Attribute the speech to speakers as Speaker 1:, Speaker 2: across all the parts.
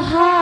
Speaker 1: ভাই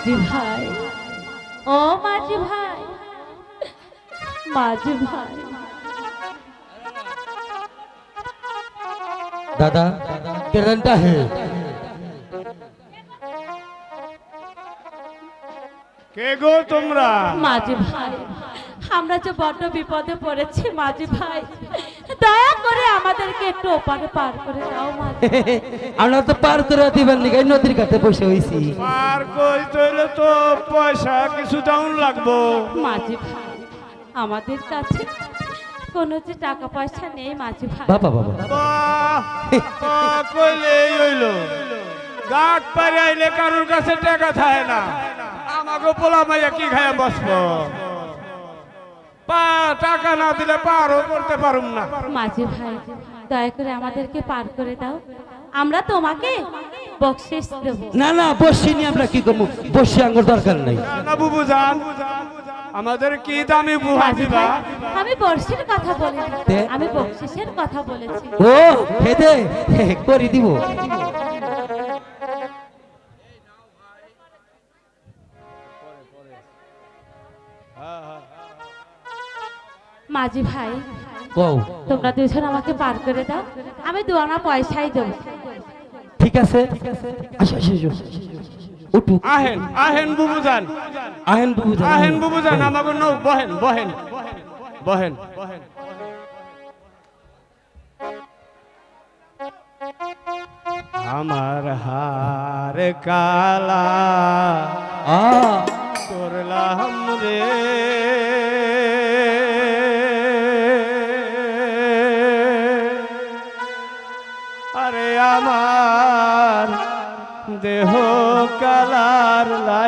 Speaker 1: মাঝি ভাই। ও মাঝি ভাই। মাঝি ভাই। দাদা কেরানটা হে।
Speaker 2: কে গো তোমরা?
Speaker 3: মাঝি ভাই আমরা যে বড় বিপদে পড়েছি মাঝি ভাই। দয়া করে আমাদেরকে একটু ওপারে পার করে দাও মাঝি
Speaker 1: আমরা তো পার করে দিবেন নিগাই নদীর কাছে বসে হইছি।
Speaker 2: পার কই তো পয়সা কিছু ডাউন লাগবো।
Speaker 3: মাঝি ভাই আমাদের কাছে কোনো যে টাকা পয়সা নেই মাঝি ভাই।
Speaker 1: বাবা বাবা
Speaker 2: কইলে হইল। গাট পারে আইলে কারোর কাছে টাকা থাকে না। আমাকে পোলা মাইয়া কি খায় বসবো? পা টাকা না দিলে পারও করতে পারুম না।
Speaker 3: মাঝি ভাই দয়া করে আমাদেরকে পার করে দাও। আমরা তোমাকে বকশিস দেবো।
Speaker 1: না না বসি নি আমরা কি করব? বসি আঙ্গুর দরকার নাই।
Speaker 2: না বুবু জান আমাদের কি দামি বুহা
Speaker 3: মাঝি
Speaker 2: দিবা
Speaker 3: ভাই আমি বর্ষির কথা বলিনি আমি বকশিসের কথা বলেছি।
Speaker 1: ও হেদে করি দিব।
Speaker 3: মাঝি ভাই
Speaker 1: কও।
Speaker 3: তোমরা দুজন আমাকে পার করে দাও আমি দুয়ানা পয়সাই দেবো।
Speaker 1: ঠিক আছে? আসো আসো। উঠু।
Speaker 2: আহেন আহেন বুবু জান
Speaker 1: আহেন বুবু জান,
Speaker 2: আহেন বুবু জান আমাকে নৌ বহেন বহেন। বহেন। বহেন আমার হার কালা
Speaker 1: আ।
Speaker 2: করলাম রে।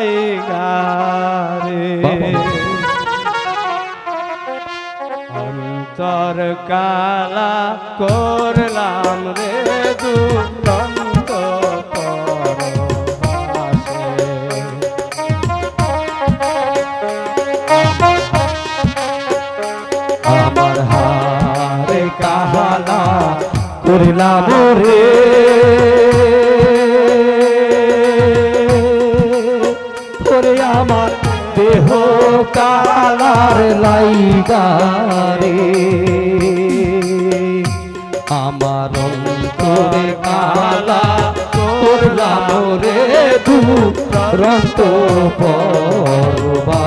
Speaker 2: কালার লাইগারে অন্তর কালা করলাম রে পরবাসে।
Speaker 1: আমার হারে কাহালা করিলাম রে লাইগারে আমার অন্তরে কালা করলাম রে দুরন্ত পরবাসী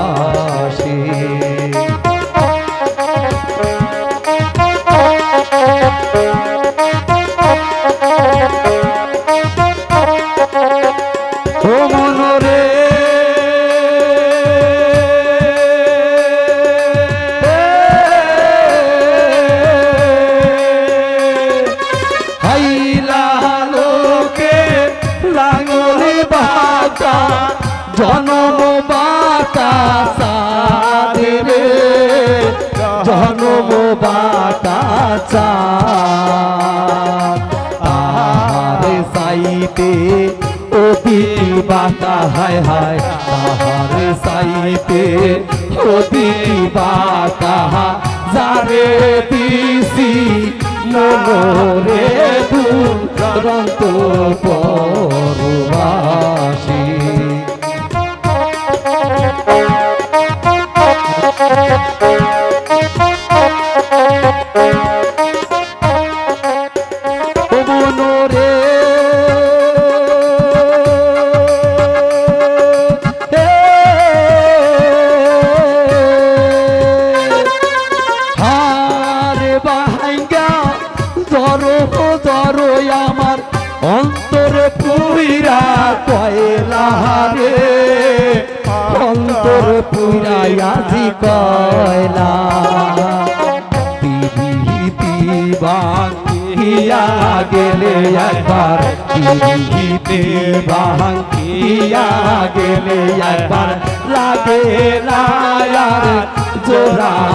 Speaker 1: হায় হায় তাহার সাইতে অতি তাহা যারে দিছি। আজি কয়লা। পিড়িতি গেলে একবার পিড়িতি বাঙ্গিয়া গেলে একবার। লাগে না জোরারে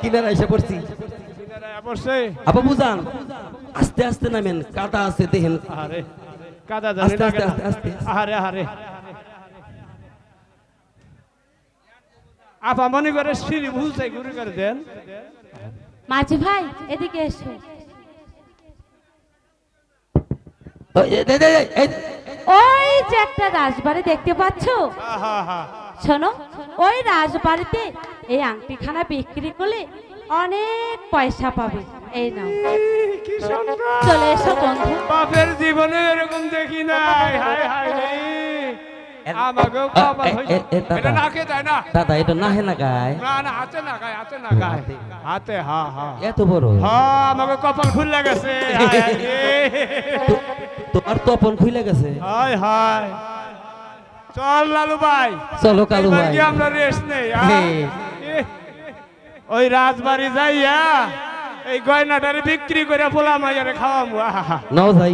Speaker 1: কিনারে এসে পড়ছি। আপা বুঝান আস্তে আস্তে নামেন কাটা আছে দেখেন।
Speaker 2: আরে কাদা জানি
Speaker 1: আস্তে, আস্তে, আস্তে, আস্তে।
Speaker 2: আরে আরে। আপা মনে করে সিঁড়ি ঘুরে করে দেন।
Speaker 3: মাঝি ভাই এদিকে এসো।
Speaker 1: ওই, এই, এই, এই, এই,
Speaker 3: ওই যে একটা রাজবাড়ি দেখতে পাচ্ছ? শোনো ওই রাজবাড়িতে এই আংটিখানা বিক্রি করলে অনেক পয়সা পাবে। এই নাও। চলে এসো বন্ধু।
Speaker 2: বাপের জীবনে এরকম দেখি নাই। হায় হায়
Speaker 1: দাদা।
Speaker 2: এটা না।
Speaker 1: দাদা এটা নাহে না গায়।
Speaker 2: না না হাতে না গায় হাতে না গায়। হাতে। হা হা।
Speaker 1: এত বড়।
Speaker 2: হ্যাঁ আমাকে কপাল খুলে গেছে।
Speaker 1: তোমার তপন খুলে গেছে।
Speaker 2: হায় হায়। চল লালু ভাই।
Speaker 1: চলো কালু ভাই।
Speaker 2: কি আমরা রেস্ট নেই। ওই রাজবাড়ি যাইয়া এই গয়নাটারে বিক্রি করে পোলা মাইয়ারে
Speaker 1: খাওয়াবো যাই